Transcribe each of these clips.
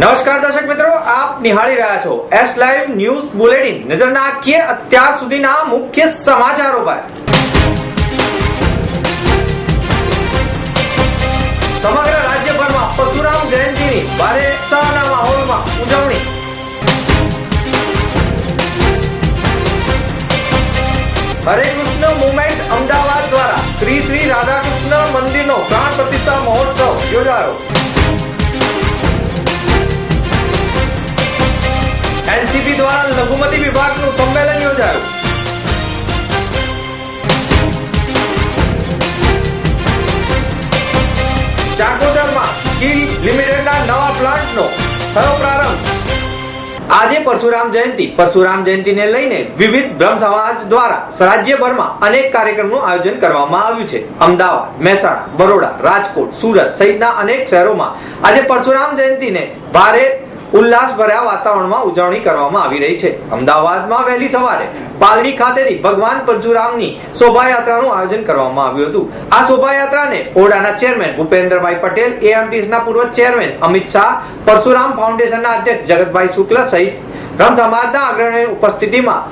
નમસ્કાર દર્શક મિત્રો, આપ નિહાળી રહ્યા છો એસ લાઈવ ન્યૂઝ બુલેટિન નજર નાખીએ અત્યાર સુધીના મુખ્ય સમાચારો પર. સમગ્ર રાજ્યભરમાં પશુરામ જયંતિની ભારે ઉત્સાહના માહોલમાં ઉજવણી. હરે કૃષ્ણ મુવમેન્ટ અમદાવાદ દ્વારા શ્રી શ્રી રાધાકૃષ્ણ મંદિરનો પ્રાણ પ્રતિષ્ઠા મહોત્સવ યોજાયો. એનસીપી દ્વારા લઘુમતી વિભાગનું સંમેલન યોજાયું. ચાકોદરમાં સ્કીલ લિમિટેડના નવા પ્લાન્ટનો થયો પ્રારંભ. આજે પરશુરામ જયંતિ. પરશુરામ જયંતિને લઈને વિવિધ બ્રહ્મ સમાજ દ્વારા રાજ્યભરમાં અનેક કાર્યક્રમનું આયોજન કરવામાં આવ્યું છે. અમદાવાદ, મહેસાણા, બરોડા, રાજકોટ, સુરત સહિતના અનેક શહેરોમાં આજે પરશુરામ જયંતિને ભારે ઉલ્લાસભર્યા વાતાવરણમાં ઉજવણી કરવામાં આવી રહી છે. અમદાવાદમાં વહેલી સવારે પાલડી ખાતેથી ભગવાન પરશુરામની શોભાયાત્રાનું આયોજન કરવામાં આવ્યું હતું. આ શોભાયાત્રાને ઓડાના ચેરમેન ભૂપેન્દ્રભાઈ પટેલ એએમટીસના પૂર્વ ચેરમેન અમિત શાહ, પરશુરામ ફાઉન્ડેશનના અધ્યક્ષ જગતભાઈ શુક્લ સહિત રમ સમાજના અગ્રણીઓની ઉપસ્થિતિમાં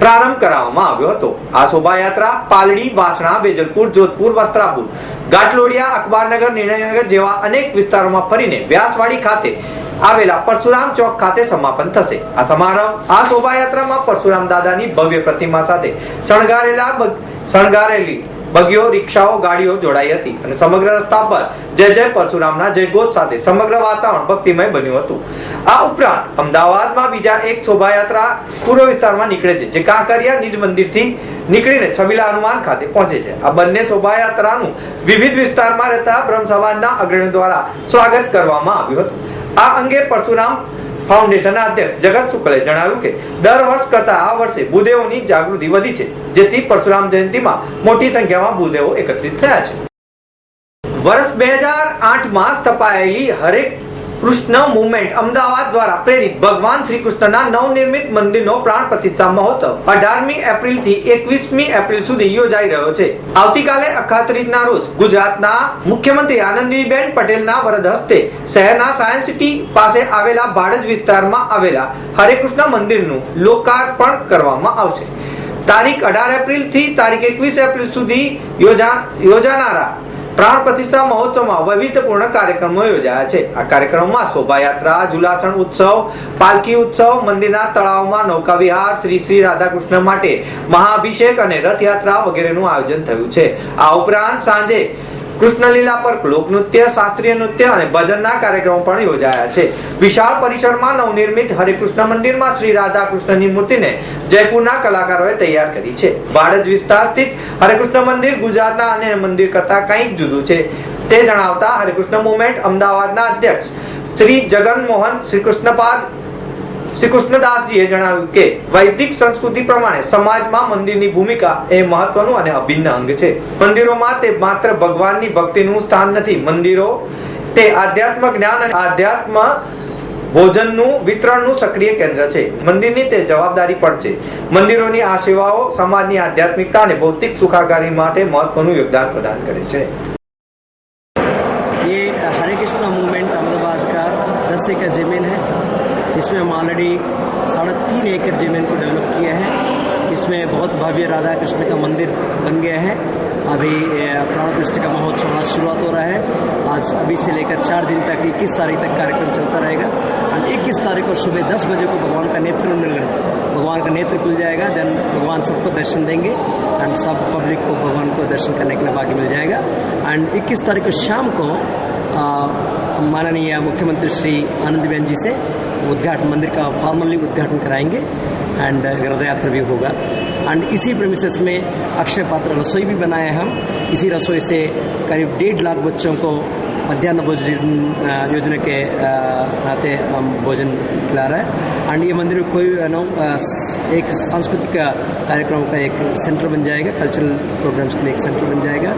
પ્રારંભ કરાવવામાં આવ્યો હતો. આ શોભાયાત્રા પાલડી, વાસણા, વેજલપુર, જોધપુર, વસ્ત્રાપુર, ગાટલોડિયા અખબારનગર નિર્ણયનગર જેવા અનેક વિસ્તારોમાં ફરીને વ્યાસવાડી ખાતે આવેલા પરશુરામ ચોક ખાતે સમાપન થશે. આ સમારંભ, આ શોભાયાત્રામાં પરશુરામ દાદાની ભવ્ય પ્રતિમા સાથે શણગારેલા શણગારેલી બગીઓ, રિક્ષાઓ, ગાડીઓ જોડાઈ હતી અને સમગ્ર રસ્તા પર જય જય પરશુરામના જયઘોષ સાથે સમગ્ર વાતાવરણ ભક્તિમય બન્યું હતું. આ ઉપરાંત અમદાવાદમાં બીજા એક શોભાયાત્રા પૂર્વ વિસ્તારમાં નીકળે છે, જે કાંકરિયા નિજ મંદિરથી નીકળીને છબીલા હનુમાન ખાતે પહોંચે છે. આ બંને શોભાયાત્રાનું વિવિધ વિસ્તારમાં રહેતા બ્રહ્મ સમાજના અગ્રણીઓ દ્વારા સ્વાગત કરવામાં આવ્યું હતું. આ અંગે પરશુરામ ફાઉન્ડેશનના અધ્યક્ષ જગત શુક્લે જણાવ્યું કે, દર વર્ષ કરતા આ વર્ષે ભૂદેવોની જાગૃતિ વધી છે, જેથી પરશુરામ જયંતિમાં મોટી સંખ્યામાં ભૂદેવો એકત્રિત થયા છે. વર્ષ બે હજાર આઠમાં સ્થપાયેલી હરે કૃષ્ણ મુવમેન્ટ અમદાવાદ દ્વારા પ્રેરિત ભગવાન શ્રી કૃષ્ણના નવનિર્મિત મંદિરનો પ્રાણ પ્રતિષ્ઠા મહોત્સવ. અઢારમી એપ્રિલથી એકવીસમી એપ્રિલ સુધી યોજાઈ રહ્યો છે. આવતીકાલે અખાત્રીજના રોજ ગુજરાતના મુખ્યમંત્રી આનંદીબેન પટેલના વરદ હસ્તે શહેરના સાયન્સ સિટી પાસે આવેલા ભાડજ વિસ્તારમાં આવેલા હરેકૃષ્ણ મંદિરનું લોકાર્પણ કરવામાં આવશે. તારીખ અઢાર એપ્રિલથી તારીખ એકવીસ એપ્રિલ સુધી યોજાનારા પ્રાણ પ્રતિષ્ઠા મહોત્સવમાં વૈવિધ્યપૂર્ણ કાર્યક્રમો યોજાયા છે. આ કાર્યક્રમમાં શોભાયાત્રા ઝુલાસણ ઉત્સવ પાલકી ઉત્સવ, મંદિરના તળાવમાં નૌકા વિહાર શ્રી શ્રી રાધાકૃષ્ણ માટે મહાઅભિષેક અને રથયાત્રા વગેરેનું આયોજન થયું છે. આ ઉપરાંત સાંજે કૃષ્ણલીલા પર લોકનૃત્ય, શાસ્ત્રીય નૃત્ય અને ભજનના કાર્યક્રમો પણ યોજાયા છે. વિશાળ પરિસરમાં નવનિર્મિત હરિકૃષ્ણ મંદિરમાં શ્રી રાધા કૃષ્ણની મૂર્તિને જયપુરના કલાકારોએ તૈયાર કરી છે. ભાડજ વિસ્તાર સ્થિત હરિકૃષ્ણ મંદિર ગુજરાતના અન્ય મંદિર કરતા કંઈક જુદું છે. તે જણાવતા હરિકૃષ્ણ મુવમેન્ટ અમદાવાદના અધ્યક્ષ શ્રી જગનમોહન શ્રી કૃષ્ણપાદ શ્રી કૃષ્ણદાસજીએ જણાવ્યું કે વૈદિક સંસ્કૃતિ પ્રમાણે સમાજમાં મંદિરની ભૂમિકા એ મહત્વનું અને અભિન્ન અંગ છે મંદિરોમાં તે માત્ર ભગવાનની ભક્તિનું સ્થાન નથી મંદિરો તે આધ્યાત્મ જ્ઞાન અને આધ્યાત્મ ભોજનનું વિતરણનું સક્રિય કેન્દ્ર છે મંદિરની તે જવાબદારી પણ છે મંદિરોની આ સેવાઓ સમાજની આધ્યાત્મિકતા અને ભૌતિક સુખાકારી માટે મહત્વનું યોગદાન પ્રદાન કરે છે ये हरे कृष्णा मूवमेंट अहमदाबाद का दस एकड़ ज़मीन है इसमें हम ऑलरेडी साढ़े तीन एकड़ ज़मीन को डेवलप किया है इसमें बहुत भव्य राधा कृष्ण का मंदिर बन गया है। अभी प्राण प्रतिष्ठा का महोत्सव आज शुरुआत हो रहा है। आज अभी से लेकर चार दिन तक, इक्कीस तारीख तक कार्यक्रम चलता रहेगा। और इक्कीस तारीख को सुबह दस बजे को भगवान का नेत्र मिलना भगवान का नेत्र खुल जाएगा देन भगवान सबको दर्शन देंगे एंड सब पब्लिक को, भगवान को दर्शन करने के लिए बाकी मिल जाएगा। एंड 21 तारीख को शाम को माननीय मुख्यमंत्री श्री आनंदीबेन जी से उद्घाटन, मंदिर का फॉर्मली उद्घाटन कराएँगे। एंड uh, हृदय यात्रा भी होगा। एंड इसी प्रमिसेस में अक्षय पात्र रसोई भी बनाए हम। इसी रसोई से करीब डेढ़ लाख बच्चों को मध्यान्ह भोजन योजना के नाते हम भोजन खिला रहे हैं। एंड ये मंदिर कोई नो एक सांस्कृतिक कार्यक्रम का एक सेंटर बन जाएगा। कल्चरल प्रोग्राम्स के लिए एक सेंटर बन जाएगा।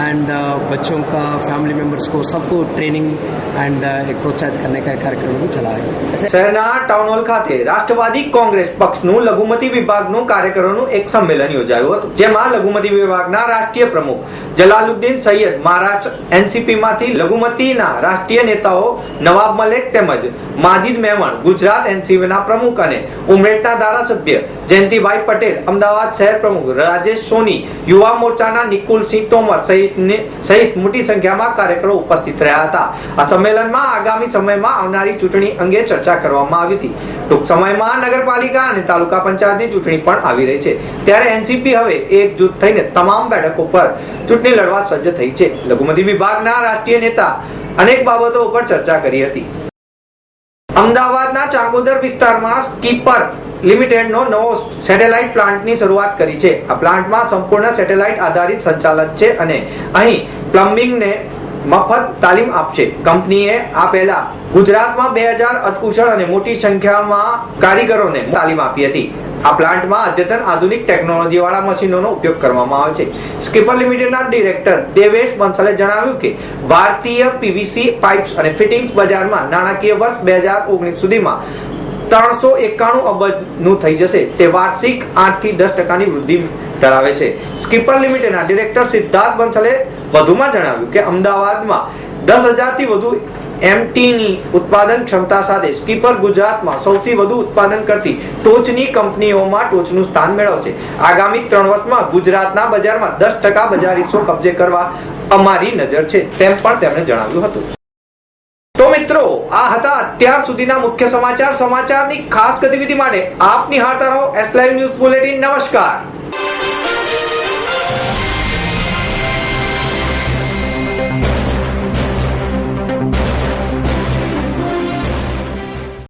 एंड बच्चों का फैमिली मेंबर्स को सबको ट्रेनिंग एंड प्रोत्साहित करने का कार्यक्रम भी चलाएगा सरना टाउन हॉल खाते, राष्ट्रवादी कांग्रेस पक्ष। પક્ષનું લઘુમતી વિભાગનું કાર્યકરોનું એક સંમેલન યોજાયું હતું, જેમાં લઘુમતી વિભાગના રાષ્ટ્રીય પ્રમુખ જલાલુદ્દીન સૈયદ મહારાષ્ટ્ર એનસીપી માંથી લઘુમતીના રાષ્ટ્રીય નેતાઓ નવાબ મલેક તેમજ માજીદ મેમણ, ગુજરાત એનસીપીના પ્રમુખ અને ઉમરેઠના ધારાસભ્ય જયંતિભાઈ પટેલ, અમદાવાદ શહેર પ્રમુખ રાજેશ સોની, યુવા મોરચાના નિકુલસિંહ તોમર સહિત સહિત મોટી સંખ્યામાં કાર્યકરો ઉપસ્થિત રહ્યા હતા. આ સંમેલનમાં આગામી સમયમાં આવનારી ચૂંટણી અંગે ચર્ચા કરવામાં આવી હતી. ટૂંક સમયમાં નગરપાલિકા અને તાલુકા પંચાયતની ચૂંટણી પણ આવી રહી છે. ત્યારે એનસીપી હવે એકજૂથ થઈને તમામ બેઠકો પર ચૂંટણી લડવા સજ્જ થઈ છે. લઘુમતી વિભાગના રાષ્ટ્રીય નેતા અનેક બાબતો ઉપર ચર્ચા કરી હતી. અમદાવાદના ચાંગોદર વિસ્તારમાં સ્કીપર લિમિટેડનો નવો સેટેલાઇટ પ્લાન્ટની શરૂઆત કરી છે. આ પ્લાન્ટમાં સંપૂર્ણ સેટેલાઇટ આધારિત સંચાલન છે અને અહીં પ્લમ્બિંગને મફત તાલીમ આપશે. કંપનીએ આ પહેલા ગુજરાતમાં બે હજાર અધકુશળ અને મોટી સંખ્યામાં કારીગરોને તાલીમ આપી હતી. આ પ્લાન્ટમાં અદ્યતન આધુનિક ટેકનોલોજી વાળા મશીનોનો ઉપયોગ કરવામાં આવે છે. સ્કીપર લિમિટેડના ડિરેક્ટર દેવેશ બંસલે જણાવ્યું કે, ભારતીય પીવીસી પાઇપ્સ અને ફિટિંગ્સ બજારમાં નાણાકીય વર્ષ બે હજાર ઓગણીસ સુધીમાં ત્રણસો એકાણું અબજનું થઈ જશે. તે વાર્ષિક આઠથી દસ ટકાની વૃદ્ધિ ધરાવે છે. સ્કીપર લિમિટેડના ડિરેક્ટર સિદ્ધાર્થ બંસલે વધુમાં જણાવ્યું કે અમદાવાદમાં દસ હજારથી વધુ એમટીની ઉત્પાદન ક્ષમતા સાથે સ્કીપર ગુજરાતમાં સૌથી વધુ ઉત્પાદન કરતી ટોચની કંપનીઓમાં ટોચનું સ્થાન મેળવશે. આગામી ત્રણ વર્ષમાં ગુજરાતના બજારમાં દસ ટકા બજાર હિસ્સો કબજે કરવા અમારી નજર છે, તેમ પણ તેમણે જણાવ્યું હતું. તો મિત્રો, આ હતા અત્યાર સુધીના મુખ્ય સમાચાર. સમાચારની ખાસ ગતિવિધિ માટે આપ નિહાળતા રહો એસ લાઈવ ન્યૂઝ બુલેટિન નમસ્કાર.